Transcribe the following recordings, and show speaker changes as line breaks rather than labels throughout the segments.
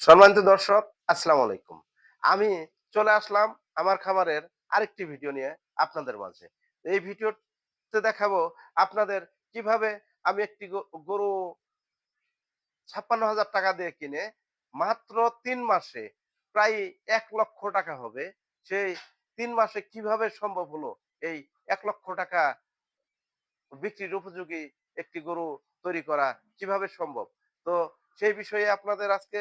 সম্মানিত দর্শক, আসসালামু আলাইকুম। আমি চলে আসলাম আমার খামারের আরেকটি ভিডিও নিয়ে আপনাদের মাঝে। এই ভিডিওতে দেখাবো আপনাদের কীভাবে আমি একটি গরু ছাপ্পান্ন হাজার টাকা দিয়ে কিনে মাত্র তিন মাসে প্রায় এক লক্ষ টাকা হবে। সেই তিন মাসে কীভাবে সম্ভব হলো এই এক লক্ষ টাকা বিক্রির উপযোগী একটি গরু তৈরি করা কীভাবে সম্ভব? তো সেই বিষয়ে আপনাদের আজকে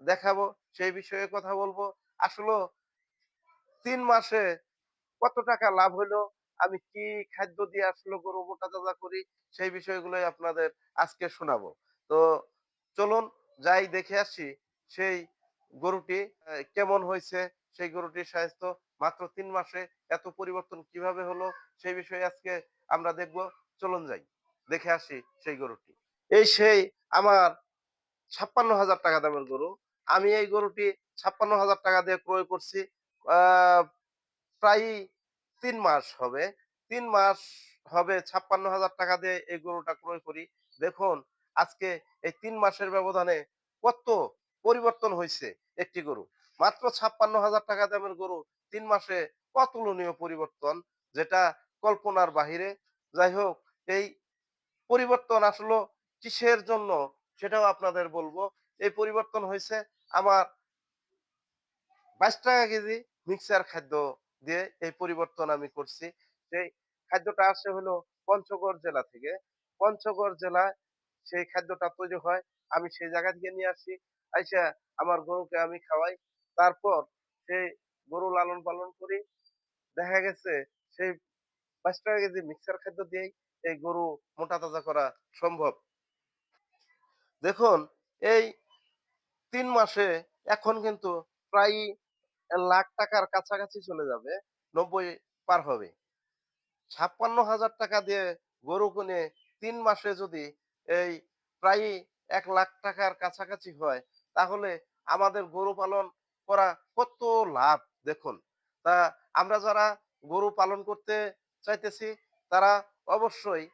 দেখাবো, সেই বিষয়ে কথা বলব। আসলে তিন মাসে কত টাকা লাভ হলো আমি কি খাদ্য দিয়ে আসলো গরু মোটা তাজা করি, সেই বিষয়গুলোই আপনাদের আজকে শোনাবো। তো চলুন যাই দেখে আসি সেই গরুটি কেমন হয়েছে সেই গরুটির স্বাস্থ্য, মাত্র তিন মাসে এত পরিবর্তন কীভাবে হলো, সেই বিষয়ে আজকে আমরা দেখব। চলুন যাই, দেখে আসি সেই গরুটি। এই সেই আমার ছাপ্পান্ন হাজার টাকা দামের গরু আমি এই গরুটি ছাপ্পান্ন হাজার টাকা দিয়ে ক্রয় করছি প্রায় তিন মাস হবে। তিন মাস হবে ছাপ্পান্ন হাজার টাকা দিয়ে এই গরুটা ক্রয় করি। দেখুন, আজকে এই তিন মাসের ব্যবধানে কত পরিবর্তন হয়েছে একটি গরু। মাত্র ছাপ্পান্ন হাজার টাকা দামের গরু তিন মাসে অতুলনীয় পরিবর্তন, যেটা কল্পনার বাহিরে। যাই হোক, এই পরিবর্তন আসলো কিসের জন্য সেটাও আপনাদের বলব। এই পরিবর্তন হয়েছে। আমার বাইশ টাকা কেজি মিক্সার খাদ্য দিয়ে এই পরিবর্তন আমি করছি। সেই খাদ্যটা আসে হলো পঞ্চগড় জেলা থেকে। পঞ্চগড় জেলায় সেই খাদ্যটা তৈরি হয়। আমি সেই জায়গা থেকে নিয়ে আসি। আইসা আমার গরুকে আমি খাওয়াই। তারপর সেই গরু লালন পালন করি। দেখা গেছে সেই বাইশ টাকা কেজি মিক্সার খাদ্য দিয়েই এই গরু মোটা তাজা করা সম্ভব। দেখুন, এই তিন মাসে এখন কিন্তু প্রায় লাখ টাকার কাছাকাছি চলে যাবে, নব্বই পার হবে। ছাপ্পান্ন হাজার টাকা দিয়ে গরু কিনে তিন মাসে যদি এই প্রায় এক লাখ টাকার কাছাকাছি হয়, তাহলে আমাদের গরু পালন করা কত লাভ, দেখুন। তা আমরা যারা গরু পালন করতে চাইতেছি, তারা অবশ্যই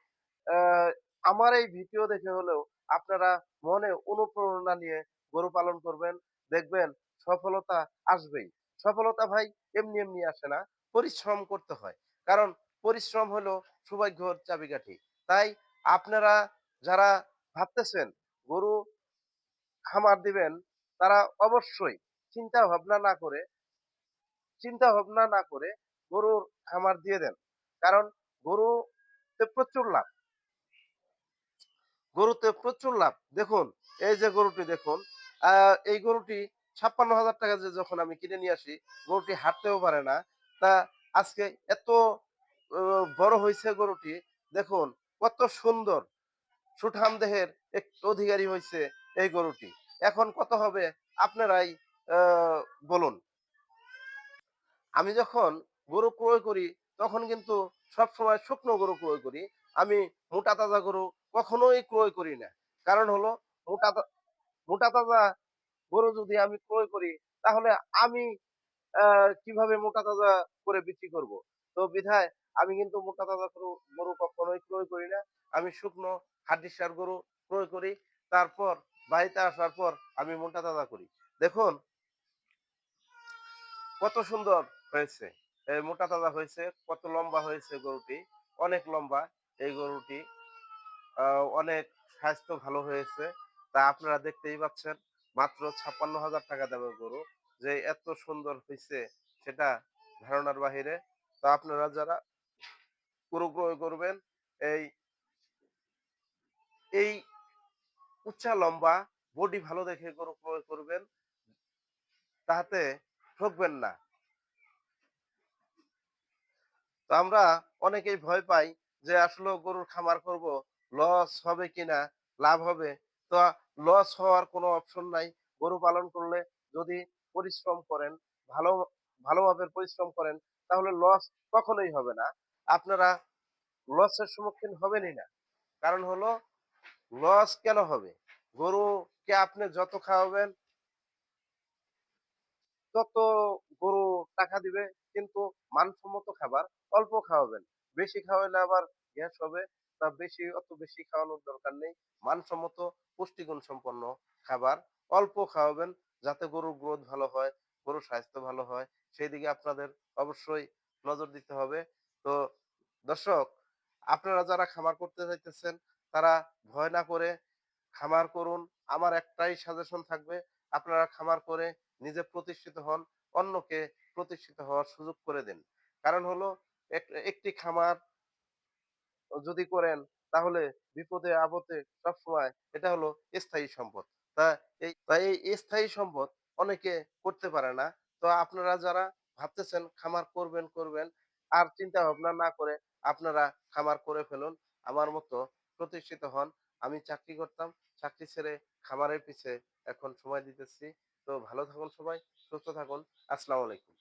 আমার এই ভিডিও দেখে হলেও আপনারা মনে অনুপ্রেরণা নিয়ে গরু পালন করবেন, দেখবেন সফলতা আসবেই। সফলতা ভাই এমনি এমনি আসে না, পরিশ্রম করতে হয়। কারণ পরিশ্রম হলো সৌভাগ্যর চাবিকাঠি। তাই আপনারা যারা ভাবতেছেন গরু খামার দিবেন, তারা অবশ্যই চিন্তা ভাবনা না করে চিন্তা ভাবনা না করে গরুর খামার দিয়ে দেন। কারণ গরুতে প্রচুর লাভ। গরুতে প্রচুর লাভ। দেখুন, এই যে গরুটি দেখুন এই গরুটি ছাপ্পান্ন হাজার টাকা যে যখন আমি কিনে নিয়ে আসি, গরুটি হাঁটতেও পারে না। তা আজকে এত বড় হয়েছে গরুটি, দেখুন কত সুন্দর। সুঠাম দেহের এক অধিকারী হয়েছে এই গরুটি। এখন কত হবে আপনারাই বলুন। আমি যখন গরু ক্রয় করি, তখন কিন্তু সবসময় শুকনো গরু ক্রয় করি। আমি মোটা তাজা গরু কখনোই ক্রয় করি না। কারণ হলো মোটা মোটা তাজা গরু যদি আমি ক্রয় করি, তাহলে আমি কীভাবে মোটা তাজা করে বিক্রি করব? তো বিধায় আমি কিন্তু মোটা তাজা গরু কখনোই ক্রয় করি না। আমি শুকনো হাড্ডিসার গরু ক্রয় করি। তারপর বাড়িতে আসার পর আমি মোটা তাজা করি। দেখুন, কত সুন্দর হয়েছে। মোটা তাজা হয়েছে, কত লম্বা হয়েছে গরুটি। অনেক লম্বা এই গরুটি। অনেক স্বাস্থ্য ভালো হয়েছে। তা আপনারা দেখতেই পাচ্ছেন, মাত্র ছাপ্পান্ন হাজার টাকা দামের গরু। যে এত সুন্দর হয়েছে সেটা ধারণার বাহিরে। তো আপনারা যারা গরু ক্রয় করবেন, এই এই উচ্চা লম্বা বডি ভালো দেখে গরু ক্রয় করবেন, তাহাতে ঠকবেন না। তো আমরা অনেকেই ভয় পাই যে আসলে গরুর খামার করব, লস হবে কিনা, লাভ হবে তো লস হওয়ার কোনো অপশন নাই। গরু পালন করলে যদি পরিশ্রম করেন, ভালো ভালোভাবে পরিশ্রম করেন, তাহলে লস কখনোই হবে না। আপনারা লসের সম্মুখীন হবেনই না। কারণ হলো লস কেন হবে? গরুকে আপনি যত খাওয়াবেন, তত গরু টাকা দিবে, কিন্তু মানসম্মত খাবার অল্প খাওয়াবেন। বেশি খাওয়ালে আবার গ্যাস হবে। তা বেশি অত বেশি খাওয়ানোর দরকার নেই মানসম্মত পুষ্টিগুণ সম্পন্ন খাবার অল্প খাওয়াবেন যাতে গরুর গ্রোথ ভালো হয়, গরুর স্বাস্থ্য ভালো হয় সেই দিকে আপনাদের অবশ্যই নজর দিতে হবে। তো দর্শক আপনারা যারা খামার করতে চাইতেছেন তারা ভয় না করে খামার করুন। আমার একটাই সাজেশন থাকবে আপনারা খামার করে নিজে প্রতিষ্ঠিত হন, অন্যকে প্রতিষ্ঠিত হওয়ার সুযোগ করে দিন। কারণ হলো এক একটি খামার যদি করেন তাহলে বিপদে আপদে সবসময় এটা হলো স্থায়ী সম্পদ। তা এই তাই এই স্থায়ী সম্পদ অনেকে করতে পারে না। তো আপনারা যারা ভাবতেছেন খামার করবেন, করবেন আর চিন্তা ভাবনা না করে আপনারা খামার করে ফেলুন। আমার মতো প্রতিষ্ঠিত হন। আমি চাকরি করতাম। চাকরি ছেড়ে খামারের পিছে এখন সময় দিতেছি। তো ভালো থাকুন সবাই, সুস্থ থাকুন। আসসালামু আলাইকুম।